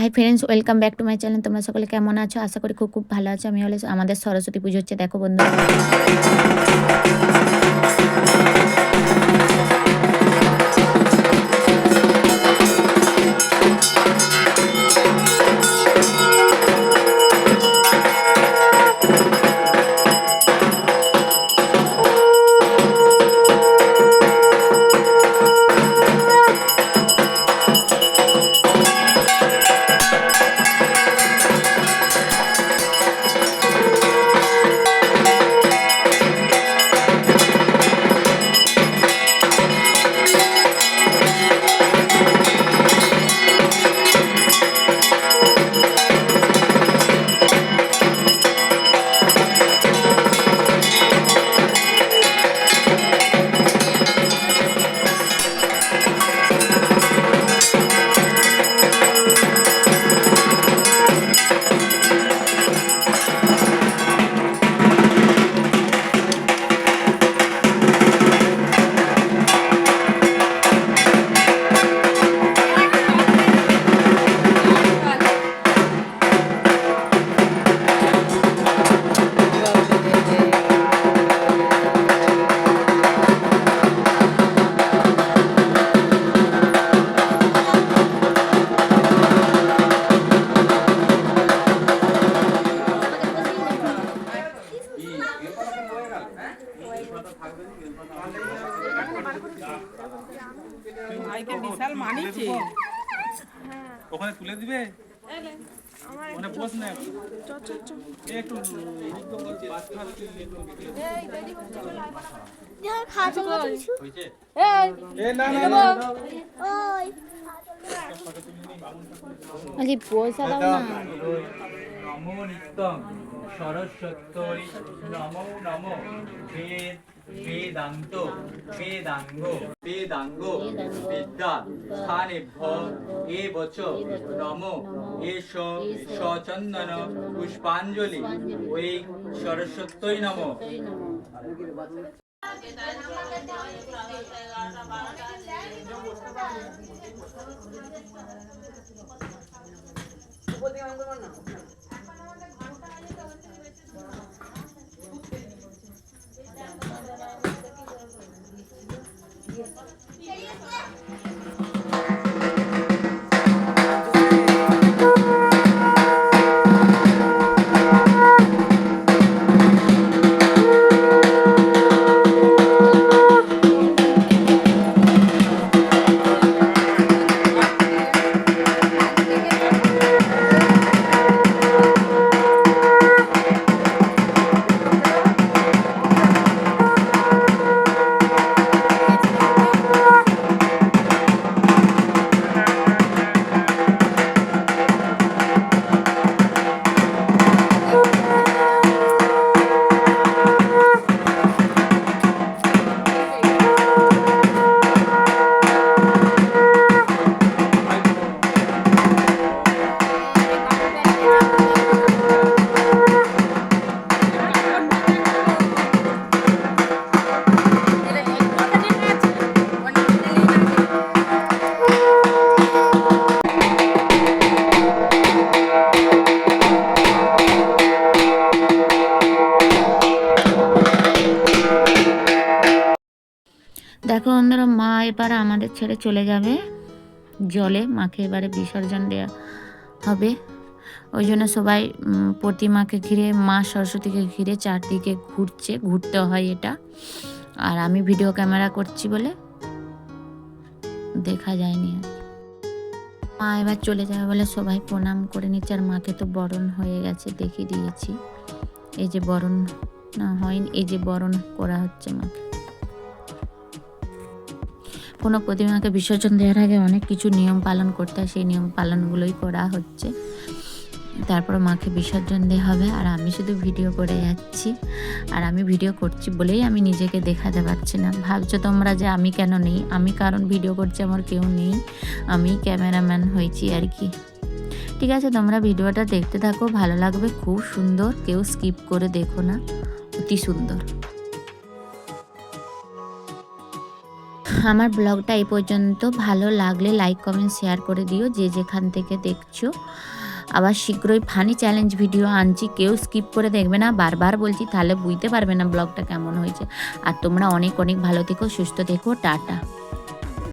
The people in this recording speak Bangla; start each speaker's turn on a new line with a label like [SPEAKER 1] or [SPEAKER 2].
[SPEAKER 1] Hi friends welcome back to my channel তোমরা সকলে কেমন আছো? আশা করি খুব খুব ভালো আছো। আমি হলে আমাদের সরস্বতী পুজো হচ্ছে। দেখো বন্ধু
[SPEAKER 2] ভাইকে বিশাল মানিছে
[SPEAKER 3] ওখানে তুলে দিবে? ওখানে বস না। একটু
[SPEAKER 1] পয়সা দাও না।
[SPEAKER 4] নমো নিত্যং সরস্বতী। নমো নমো। বেদ বেদান্ত বেদাঙ্গ বেদাঙ্গ বিদ্যা স্থানেভ্য এ বচ নম এষ সচন্দন পুষ্পাঞ্জলি ওই সরস্বতী নম দেখো বন্ধুরা, মা এবার আমাদের ছেড়ে চলে যাবে। জলে মাকে এবারে বিসর্জন দেওয়া হবে। ওই জন্য সবাই প্রতিমাকে ঘিরে, মা সরস্বতীকে ঘিরে চারদিকে ঘুরছে, ঘুরতে হয় এটা। আর আমি ভিডিও ক্যামেরা করছি বলে দেখা যায়নি। মা এবার চলে যাবে বলে সবাই প্রণাম করে নিচ্ছে, আর মাকে তো বরণ হয়ে গেছে, দেখিয়ে দিয়েছি। এই যে বরণ, না, হয়নি, এই যে বরণ করা হচ্ছে মাকে। কোনো প্রতিমাকে বিসর্জন দেওয়ার আগে অনেক কিছু নিয়ম পালন করতে হয়। সেই নিয়ম পালনগুলোই করা হচ্ছে। তারপর মাকে বিসর্জন দেওয়া হবে। আর আমি শুধু ভিডিও করে যাচ্ছি। আর আমি ভিডিও করছি বলেই আমি নিজেকে দেখাতে পারছি না। ভাবছ তোমরা যে আমি কেন নেই? আমি কারণ ভিডিও করছি আমার কেউ নেই। আমি ক্যামেরাম্যান হয়েছি আর কি। ঠিক আছে, তোমরা ভিডিওটা দেখতে থাকো। ভালো লাগবে, খুব সুন্দর। কেউ স্কিপ করে দেখো না। অতি সুন্দর। আমার ব্লগটা এই পর্যন্ত। ভালো লাগলে লাইক কমেন্ট শেয়ার করে দিও যে যেখান থেকে দেখছ। আবার শীঘ্রই ফানি চ্যালেঞ্জ ভিডিও আনছি, কেউ স্কিপ করে দেখবে না। বারবার বলছি, তাহলে বুঝতে পারবে না ব্লগটা কেমন হয়েছে। আর তোমরা অনেক অনেক ভালো থেকো, সুস্থ থেকো, টাটা।